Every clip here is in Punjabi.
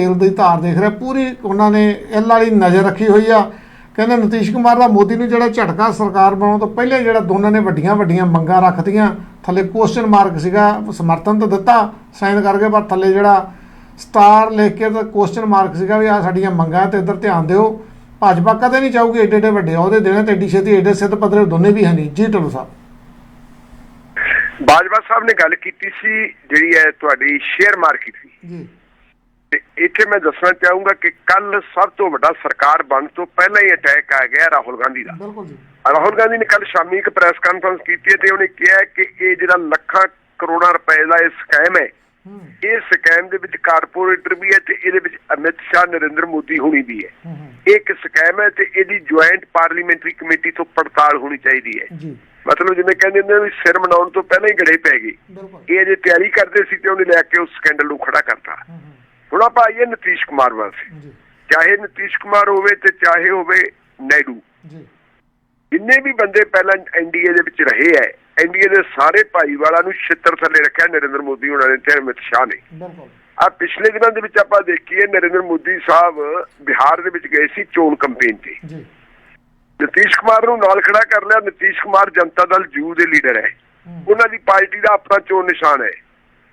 ਤੇਲ ਦੀ ਧਾਰ ਦੇਖ ਰਿਹਾ ਪੂਰੀ ਉਹਨਾਂ ਨੇ ਇਹ ਵਾਲੀ ਨਜ਼ਰ ਰੱਖੀ ਹੋਈ ਆ। ਕਹਿੰਦੇ ਨਤੀਸ਼ ਕੁਮਾਰ ਦਾ ਮੋਦੀ ਨੂੰ ਜਿਹੜਾ ਝਟਕਾ ਸਰਕਾਰ ਬਣਾਉਣ ਤੋਂ ਪਹਿਲੇ ਜਿਹੜਾ ਦੋਨਾਂ ਨੇ ਵੱਡੀਆਂ ਵੱਡੀਆਂ ਮੰਗਾਂ ਰੱਖਦੀਆਂ ਥੱਲੇ ਕੁਐਸਚਨ ਮਾਰਕ ਸੀਗਾ ਸਮਰਥਨ ਤਾਂ ਦਿੱਤਾ ਸਾਈਨ ਕਰਕੇ ਪਰ ਥੱਲੇ ਜਿਹੜਾ ਸਟਾਰ ਲਿਖ ਕੇ ਤਾਂ ਕੁਐਸਚਨ ਮਾਰਕ ਸੀਗਾ ਵੀ ਆ ਸਾਡੀਆਂ ਮੰਗਾਂ ਤੇ ਇੱਧਰ ਧਿਆਨ ਦਿਓ। ਭਾਜਪਾ ਕਦੇ ਨਹੀਂ ਚਾਹੂਗੀ ਏਡੇ ਏਡੇ ਵੱਡੇ ਅਹੁਦੇ ਦੇਣੇ ਤੇ ਏਡੀ ਛੇਤੀ ਏਡੇ ਸਿੱਧ ਪੱਧਰੇ ਦੋਨੇ ਵੀ ਹੈ ਨਹੀਂ। ਜੀ ਢਿੱਲੋਂ ਸਾਹਿਬ। ਬਾਜਵਾ ਸਾਹਿਬ ਨੇ ਗੱਲ ਕੀਤੀ ਸੀ ਜਿਹੜੀ ਹੈ ਤੁਹਾਡੀ ਸ਼ੇਅਰ ਮਾਰਕੀਟ ਦੀ। ਜੀ। ਤੇ ਇੱਥੇ ਮੈਂ ਦੱਸਣਾ ਚਾਹੂੰਗਾ ਕਿ ਕੱਲ ਸਭ ਤੋਂ ਵੱਡਾ ਸਰਕਾਰ ਬਣ ਤੋਂ ਪਹਿਲਾਂ ਹੀ ਅਟੈਕ ਆ ਗਿਆ ਰਾਹੁਲ ਗਾਂਧੀ ਦਾ। ਬਿਲਕੁਲ ਜੀ। ਰਾਹੁਲ ਗਾਂਧੀ ਨੇ ਕੱਲ ਸ਼ਾਮੀ ਇੱਕ ਪ੍ਰੈਸ ਕਾਨਫਰੰਸ ਕੀਤੀ ਤੇ ਉਹਨੇ ਕਿਹਾ ਕਿ ਇਹ ਜਿਹੜਾ ਲੱਖਾਂ ਕਰੋੜਾਂ ਰੁਪਏ ਦਾ ਇਹ ਸਕੈਮ ਹੈ ਇਹ ਸਕੈਮ ਦੇ ਵਿੱਚ ਕਾਰਪੋਰੇਟਰ ਵੀ ਹੈ ਤੇ ਇਹਦੇ ਵਿੱਚ ਅਮਿਤ ਸ਼ਾਹ ਨਰਿੰਦਰ ਮੋਦੀ ਹੋਣੀ ਵੀ ਹੈ। ਇਹ ਇੱਕ ਸਕੈਮ ਹੈ ਤੇ ਇਹਦੀ ਜੁਆਇੰਟ ਪਾਰਲੀਮੈਂਟਰੀ ਕਮੇਟੀ ਤੋਂ ਪੜਤਾਲ ਹੋਣੀ ਚਾਹੀਦੀ ਹੈ। ਜੀ। ਮਤਲਬ ਜਿਵੇਂ ਕਹਿੰਦੇ ਨੇ ਵੀ ਸਿਰ ਮਨਾਉਣ ਤੋਂ ਪਹਿਲਾਂ ਹੀ ਗੜੇ ਪੈ ਗਈ ਬਿਲਕੁਲ। ਇਹ ਜੇ ਤਿਆਰੀ ਕਰਦੇ ਸੀ ਤੇ ਉਹਨੇ ਲੈ ਕੇ ਉਸ ਸਕੈਂਡਲ ਨੂੰ ਖੜਾ ਕਰਤਾ। ਹੁਣ ਆਪਾਂ ਆਈਏ ਨਤੀਸ਼ ਕੁਮਾਰ ਵੱਲ ਜੀ। ਚਾਹੇ ਨਤੀਸ਼ ਕੁਮਾਰ ਹੋਵੇ ਤੇ ਚਾਹੇ ਹੋਵੇ ਨਾਇਡੂ ਜੀ। ਜਿੰਨੇ ਵੀ ਬੰਦੇ ਪਹਿਲਾਂ ਐਨਡੀਏ ਦੇ ਵਿੱਚ ਰਹੇ ਐ ਐਨਡੀਏ ਦੇ ਸਾਰੇ ਭਾਈਵਾਲਾਂ ਨੂੰ ਛਿੱਤਰ ਥੱਲੇ ਰੱਖਿਆ ਨਰਿੰਦਰ ਮੋਦੀ ਉਹਨਾਂ ਨੇ ਤੇ ਅਮਿਤ ਸ਼ਾਹ ਨੇ। ਬਿਲਕੁਲ। ਆ ਪਿਛਲੇ ਦਿਨਾਂ ਦੇ ਵਿੱਚ ਆਪਾਂ ਦੇਖੀਏ ਨਰਿੰਦਰ ਮੋਦੀ ਸਾਹਿਬ ਬਿਹਾਰ ਦੇ ਵਿੱਚ ਗਏ ਸੀ ਚੋਣ ਕੰਪੇਨ ਤੇ। ਜੀ। ਨਤੀਸ਼ ਕੁਮਾਰ ਨੂੰ ਨਾਲ ਖੜਾ ਕਰ ਲਿਆ ਨਤੀਸ਼ ਕੁਮਾਰ ਜਨਤਾ ਦਲ ਜੂ ਦੇ ਲੀਡਰ ਹੂੰ, ਉਹਨਾਂ ਦੀ ਪਾਰਟੀ ਦਾ ਆਪਣਾ ਚੋਣ ਨਿਸ਼ਾਨ ਹੈ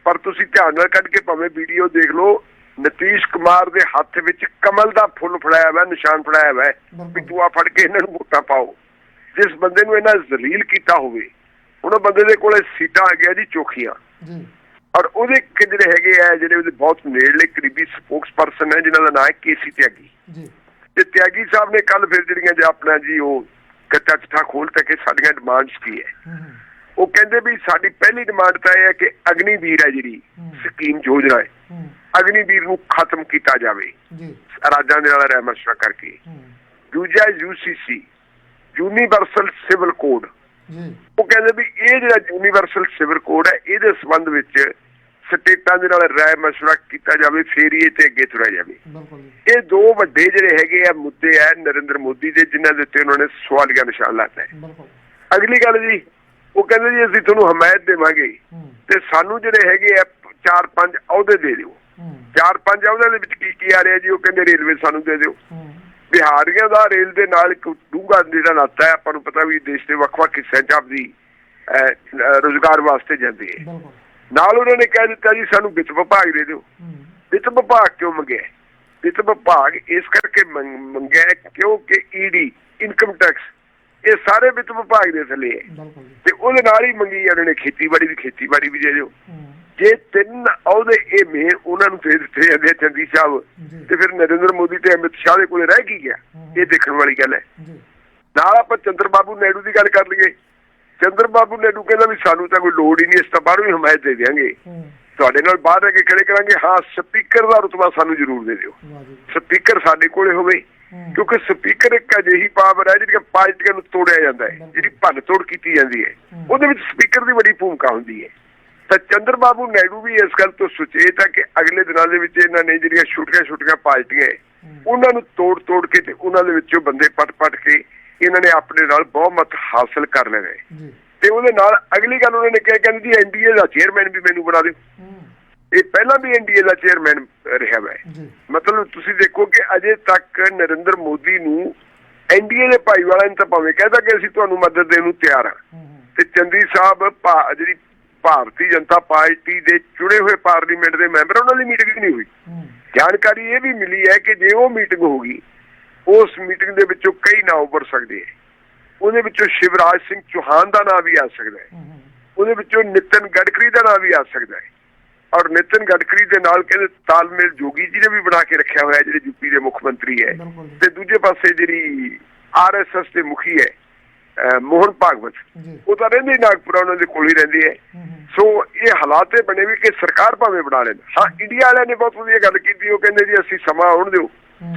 ਪਰ ਤੁਸੀਂ ਧਿਆਨ ਨਾਲ ਕੱਢ ਕੇ ਭਾਵੇਂ ਵੀਡੀਓ ਦੇਖ ਲਓ ਨਤੀਸ਼ ਕੁਮਾਰ ਦੇ ਹੱਥ ਵਿੱਚ ਕਮਲ ਦਾ ਫੁੱਲ ਫੜਾਇਆ ਹੋਇਆ ਨਿਸ਼ਾਨ ਫੜਾਇਆ ਹੋਇਆ ਵੀ ਤੂੰ ਆ ਫੜ ਕੇ ਇਹਨਾਂ ਨੂੰ ਵੋਟਾਂ ਪਾਓ। ਜਿਸ ਬੰਦੇ ਨੂੰ ਇਹਨਾਂ ਜ਼ਲੀਲ ਕੀਤਾ ਹੋਵੇ ਉਹਨਾਂ ਬੰਦੇ ਦੇ ਕੋਲੇ ਸੀਟਾਂ ਆ ਗਿਆ ਜੀ ਚੋਖੀਆਂ। ਜੀ। ਔਰ ਉਹਦੇ ਜਿਹੜੇ ਹੈਗੇ ਆ ਜਿਹੜੇ ਉਹਦੇ ਬਹੁਤ ਨੇੜਲੇ ਕਰੀਬੀ ਸਪੋਕਸਪਰਸਨ ਹੈ ਜਿਨ੍ਹਾਂ ਦਾ ਨਾਮ ਹੈ ਕੇਸੀ ਤਿਆਗੀ। ਜੀ। ਤੇ ਤਿਆਗੀ ਸਾਹਿਬ ਨੇ ਕੱਲ ਫਿਰ ਜਿਹੜੀਆਂ ਜੇ ਆਪਣਾ ਜੀ ਉਹ ਕੱਚਾ ਚਿੱਠਾ ਖੋਲ ਕੇ ਸਾਡੀਆਂ ਡਿਮਾਂਡਸ ਕੀ ਹੂੰ, ਉਹ ਕਹਿੰਦੇ ਵੀ ਸਾਡੀ ਪਹਿਲੀ ਡਿਮਾਂਡ ਤਾਂ ਇਹ ਹੈ ਕਿ ਅਗਨੀਵੀਰ ਹੈ ਜਿਹੜੀ। ਸਕੀਮ ਯੋਜਨਾ ਹੈ। ਅਗਨੀਵੀਰ ਨੂੰ ਖਤਮ ਕੀਤਾ ਜਾਵੇ। ਜੀ। ਰਾਜਾਂ ਦੇ ਨਾਲ ਰਹਿ ਮਸ਼ਵਰਾ ਕਰਕੇ। ਦੂਜਾ ਯੂਸੀਸੀ ਯੂਨੀਵਰਸਲ ਸਿਵਲ ਕੋਡ ਉਹ ਕਹਿੰਦੇ ਵੀ ਇਹ ਜਿਹੜਾ ਯੂਨੀਵਰਸਲ ਸਿਵਲ ਕੋਡ ਹੈ ਇਹਦੇ ਸੰਬੰਧ ਵਿੱਚ ਸਟੇਟਾਂ ਦੇ ਨਾਲ ਰਾਏ ਮਸ਼ਵਰਾ ਕੀਤਾ ਜਾਵੇ ਫੇਰ ਹੀ ਇਹ ਤੇ ਅੱਗੇ ਤੁਰਿਆ ਜਾਵੇ। ਇਹ ਦੋ ਵੱਡੇ ਜਿਹੜੇ ਹੈਗੇ ਆ ਮੁੱਦੇ ਆ ਨਰਿੰਦਰ ਮੋਦੀ ਦੇ ਜਿਨ੍ਹਾਂ ਦੇ ਉੱਤੇ ਉਹਨਾਂ ਨੇ ਸਵਾਲੀਆ ਨਿਸ਼ਾਨ ਲਾਤਾ ਹੈ। ਬਿਲਕੁਲ। ਅਗਲੀ ਗੱਲ ਜੀ ਉਹ ਕਹਿੰਦੇ ਜੀ ਅਸੀਂ ਤੁਹਾਨੂੰ ਹਮਾਇਤ ਦੇਵਾਂਗੇ। ਤੇ ਸਾਨੂੰ ਜਿਹੜੇ ਹੈਗੇ ਆ ਚਾਰ ਪੰਜ ਅਹੁਦੇ ਦੇ ਦਿਓ। ਚਾਰ ਪੰਜ ਅਹੁਦਿਆਂ ਦੇ ਵਿੱਚ ਕੀ ਕੀ ਆ ਰਿਹਾ ਜੀ ਉਹ ਕਹਿੰਦੇ ਰੇਲਵੇ ਸਾਨੂੰ ਦੇ ਦਿਓ। ਬਿਹਾਰੀਆਂ ਦਾ ਰੇਲ ਦੇ ਨਾਲ ਇੱਕ ਡੂੰਘਾ ਜਿਹੜਾ ਨਾਤਾ ਹੈ ਆਪਾਂ ਨੂੰ ਪਤਾ ਵੀ ਦੇਸ਼ ਦੇ ਵੱਖ-ਵੱਖ ਹਿੱਸਿਆਂ 'ਚ ਆਪਦੀ ਰੋਜ਼ਗਾਰ ਵਾਸਤੇ ਜਾਂਦੇ ਹੈ। ਨਾਲ ਉਹਨਾਂ ਨੇ ਕਹਿ ਦਿੱਤਾ ਜੀ ਸਾਨੂੰ ਵਿੱਤ ਵਿਭਾਗ ਦੇ ਦਿਓ। ਵਿੱਤ ਵਿਭਾਗ ਕਿਉਂ ਮੰਗਿਆ ਵਿੱਤ ਵਿਭਾਗ ਇਸ ਕਰਕੇ ਮੰਗ- ਮੰਗਿਆ ਕਿਉਂਕਿ ਈਡੀ ਇਨਕਮ ਟੈਕਸ ਇਹ ਸਾਰੇ ਵਿੱਤ ਵਿਭਾਗ ਦੇ ਥੱਲੇ ਹੈ। ਤੇ ਉਹਦੇ ਨਾਲ ਹੀ ਮੰਗੀ ਉਹਨਾਂ ਨੇ ਖੇਤੀਬਾੜੀ ਦੀ ਖੇਤੀਬਾੜੀ ਵੀ ਦੇ ਦਿਓ। ਜੇ ਤਿੰਨ ਅਹੁਦੇ ਇਹ ਮੇਨ ਉਹਨਾਂ ਨੂੰ ਦੇ ਦਿੱਤੇ ਜਾਂਦੇ ਚੰਦੀ ਸਾਹਿਬ ਤੇ ਫਿਰ ਨਰਿੰਦਰ ਮੋਦੀ ਤੇ ਅਮਿਤ ਸ਼ਾਹ ਦੇ ਕੋਲੇ ਰਹਿ ਕੀ ਗਿਆ? ਇਹ ਦੇਖਣ ਵਾਲੀ ਗੱਲ ਹੈ। ਨਾਲ ਆਪਾਂ ਚੰਦਰ ਬਾਬੂ ਨਾਇਡੂ ਦੀ ਗੱਲ ਕਰ ਲਈਏ। ਚੰਦਰ ਬਾਬੂ ਨਾਇਡੂ ਕਹਿੰਦਾ ਵੀ ਸਾਨੂੰ ਤਾਂ ਕੋਈ ਲੋੜ ਹੀ ਨਹੀਂ ਇਸ ਤੋਂ ਬਾਹਰੋਂ ਹੀ ਹਮਾਇਤ ਦੇ ਦਿਆਂਗੇ। ਹੂੰ। ਤੁਹਾਡੇ ਨਾਲ ਬਾਹਰ ਰਹਿ ਕੇ ਖੜੇ ਕਰਾਂਗੇ। ਹਾਂ ਸਪੀਕਰ ਦਾ ਰੁਤਬਾ ਸਾਨੂੰ ਜ਼ਰੂਰ ਦੇ ਦਿਓ। ਸਪੀਕਰ ਸਾਡੇ ਕੋਲੇ ਹੋਵੇ ਕਿਉਂਕਿ ਸਪੀਕਰ ਇੱਕ ਅਜਿਹੀ ਪਾਵਰ ਹੈ ਜਿਹੜੀ ਪਾਰਟੀਆਂ ਨੂੰ ਤੋੜਿਆ ਜਾਂਦਾ ਹੈ ਜਿਹੜੀ ਭੰਨ ਤੋੜ ਕੀਤੀ ਜਾਂਦੀ ਹੈ। ਉਹਦੇ ਵਿੱਚ ਸਪੀਕਰ ਦੀ ਬੜੀ ਭੂਮਿਕਾ ਹੁੰਦੀ ਹੈ। ਤਾਂ ਚੰਦਰ ਬਾਬੂ ਨਾਇਡੂ ਵੀ ਇਸ ਗੱਲ ਤੋਂ ਸੁਚੇਤ ਹੈ ਕਿ ਅਗਲੇ ਦਿਨਾਂ ਦੇ ਵਿੱਚ ਇਹਨਾਂ ਨੇ ਜਿਹੜੀਆਂ ਛੋਟੀਆਂ-ਛੋਟੀਆਂ ਪਾਰਟੀਆਂ। ਉਹਨਾਂ ਨੂੰ ਤੋੜ-ਤੋੜ ਕੇ ਤੇ ਉਹਨਾਂ ਦੇ ਵਿੱਚੋਂ ਬੰਦੇ ਪਟ-ਪਟ ਕੇ ਇਹਨਾਂ ਨੇ ਆਪਣੇ ਨਾਲ ਬਹੁਮਤ ਹਾਸਲ ਕਰ ਜੀ। ਤੇ ਉਹਦੇ ਨਾਲ ਅਗਲੀ ਗੱਲ ਉਹਨਾਂ ਨੇ ਕਿਹਾ ਕਹਿੰਦੇ ਜੀ ਐਨਡੀਏ ਦਾ ਚੇਅਰਮੈਨ ਵੀ ਮੈਨੂੰ ਬਣਾ ਦਿਓ। ਇਹ ਪਹਿਲਾਂ ਵੀ ਐਨਡੀਏ ਦਾ ਚੇਅਰਮੈਨ ਰਿਹਾ ਹੈ ਮਤਲਬ ਤੁਸੀਂ ਦੇਖੋ ਕਿ ਅਜੇ ਤੱਕ ਨਰਿੰਦਰ ਮੋਦੀ ਨੂੰ ਐਨਡੀਏ ਦੇ ਭਾਈਵਾਲਾਂ ਨੇ ਤਾਂ ਭਾਵੇਂ ਕਹਿਦਾ ਕਿ ਅਸੀਂ ਤੁਹਾਨੂੰ ਮਦਦ ਦੇਣ ਨੂੰ ਤਿਆਰ ਹਾਂ। ਤੇ ਚੰਦੀ ਸਾਹਿਬ ਜਿਹੜੀ ਭਾਰਤੀ ਜਨਤਾ ਪਾਰਟੀ ਦੇ ਚੁਣੇ ਹੋਏ ਪਾਰਲੀਮੈਂਟ ਦੇ ਮੈਂਬਰ ਉਹਨਾਂ ਦੀ ਮੀਟਿੰਗ ਨਹੀਂ ਹੋਈ। ਜਾਣਕਾਰੀ ਇਹ ਵੀ ਮਿਲੀ ਹੈ ਕਿ ਜੇ ਉਹ ਮੀਟਿੰਗ ਹੋਗੀ ਉਸ ਮੀਟਿੰਗ ਦੇ ਵਿੱਚੋਂ ਕਈ ਨਾਂ ਉੱਭਰ ਸਕਦੇ ਹੈ। ਉਹਦੇ ਵਿੱਚੋਂ ਸ਼ਿਵਰਾਜ ਸਿੰਘ ਚੌਹਾਨ ਦਾ ਨਾਂ ਵੀ ਆ ਸਕਦਾ ਹੈ। ਉਹਦੇ ਵਿੱਚੋਂ ਨਿਤਨ ਗਡਕਰੀ ਦਾ ਨਾਂ ਵੀ ਆ ਸਕਦਾ ਹੈ। ਔਰ ਨਿਤਨ ਗਡਕਰੀ ਦੇ ਨਾਲ ਕਹਿੰਦੇ ਤਾਲਮੇਲ ਜੋਗੀ ਜੀ ਨੇ ਵੀ ਬਣਾ ਕੇ ਰੱਖਿਆ ਹੋਇਆ ਜਿਹੜੇ ਯੂਪੀ ਦੇ ਮੁੱਖ ਮੰਤਰੀ ਹੈ। ਤੇ ਦੂਜੇ ਪਾਸੇ ਜਿਹੜੀ ਆਰਐਸਐਸ ਦੇ ਮੁਖੀ ਹੈ ਮੋਹਨ ਭਾਗਵਤ ਉਹ ਤਾਂ ਰਹਿੰਦੇ ਹੀ ਨਾਗਪੁਰਾ ਉਹਨਾਂ ਦੇ ਕੋਲ ਹੀ ਰਹਿੰਦੇ ਹੈ। ਸੋ ਇਹ ਹਾਲਾਤ ਇਹ ਬਣੇ ਵੀ ਕਿ ਸਰਕਾਰ ਭਾਵੇਂ ਬਣਾ ਲੈਣ। ਹਾਂ ਇੰਡੀਆ ਵਾਲਿਆਂ ਨੇ ਬਹੁਤ ਵਧੀਆ ਗੱਲ ਕੀਤੀ ਉਹ ਕਹਿੰਦੇ ਜੀ ਅਸੀਂ ਸਮਾਂ ਆਉਣ ਦਿਓ।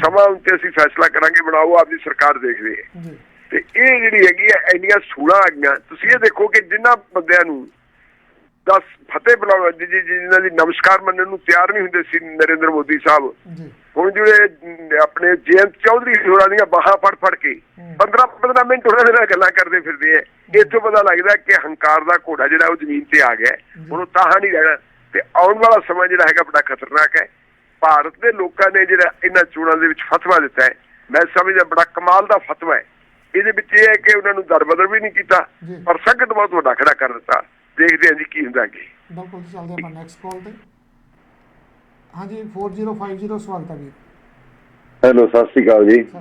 ਸਮਾਂ ਆਉਣ ਤੇ ਅਸੀਂ ਫੈਸਲਾ ਕਰਾਂਗੇ ਬਣਾਓ ਆਪਦੀ ਸਰਕਾਰ ਦੇਖਦੇ ਹੈ। ਤੇ ਇਹ ਜਿਹੜੀ ਹੈਗੀ ਹੈ ਇੰਨੀਆਂ ਸੂਲਾਂ ਆ ਗਈਆਂ। ਤੁਸੀਂ ਇਹ ਦੇਖੋ ਕਿ ਜਿਨ੍ਹਾਂ ਬੰਦਿਆਂ ਨੂੰ ਦਸ ਫਤਿਹ ਬੁਲਾਉਣਾ ਜਿ- ਜਿ- ਜਿਨ੍ਹਾਂ ਦੀ ਨਮਸਕਾਰ ਮੰਨਣ ਨੂੰ ਤਿਆਰ ਨਹੀਂ ਹੁੰਦੇ ਸੀ ਨਰਿੰਦਰ ਮੋਦੀ ਸਾਹਿਬ। ਹੁਣ ਜਿਹੜੇ ਆਪਣੇ ਜਯੰਤ ਚੌਧਰੀ ਹੋਰਾਂ ਦੀਆਂ ਬਾਹਾਂ ਫੜ ਫੜ ਕੇ ਹੂੰ। 15 15 ਮਿੰਟ ਉਹਨਾਂ ਦੇ ਨਾਲ ਗੱਲਾਂ ਕਰਦੇ ਫਿਰਦੇ ਆ ਇੱਥੋਂ ਪਤਾ ਲੱਗਦਾ ਕਿ ਹੰਕਾਰ ਦਾ ਘੋੜਾ ਜਿਹੜਾ ਉਹ ਜ਼ਮੀਨ ਤੇ ਆ ਗਿਆ। ਹੁਣ ਉਹ ਤਾਹਾਂ ਨਹੀਂ ਰਹਿਣਾ। ਤੇ ਆਉਣ ਵਾਲਾ ਸਮਾਂ ਜਿਹੜਾ ਹੈਗਾ ਬੜਾ ਖਤਰਨਾਕ ਹੈ ਭਾਰਤ ਦੇ ਲੋਕਾਂ ਨੇ ਜਿਹੜਾ ਇਹਨਾਂ ਚੋਣਾਂ ਦੇ ਵਿੱਚ ਫਤਵਾ ਦਿੱਤਾ ਹੈ ਮੈਂ ਸਮਝਦਾ ਬੜਾ ਕਮਾਲ ਦਾ ਫਤਵਾ ਹੈ ਇਹਦੇ ਵਿੱਚ ਇਹ ਹੈ ਕਿ ਉਹਨਾਂ ਨੂੰ ਦਰਬਦਰ ਵੀ ਨਹੀਂ ਕੀਤਾ। ਪਰ ਸੰਗਤ ਬਹੁਤ ਵੱਡਾ ਖੜਾ ਕਰ ਦਿੱਤਾ। ਦੇਖਦੇ ਹਾਂ ਜੀ ਕੀ ਹੁੰਦਾ ਅੱਗੇ। ਬਿਲਕੁਲ ਜੀ, ਚੱਲਦੇ ਆਪਾਂ ਨੈਕਸਟ ਕਾਲ ਤੇ। ਹਾਂਜੀ 4050 ਸਵਾਗਤ ਹੈ ਵੀਰ। ਹੈਲੋ ਸਤਿ ਸ਼੍ਰੀ ਅਕਾਲ ਜੀ। ਸਤਿ ਸ਼੍ਰੀ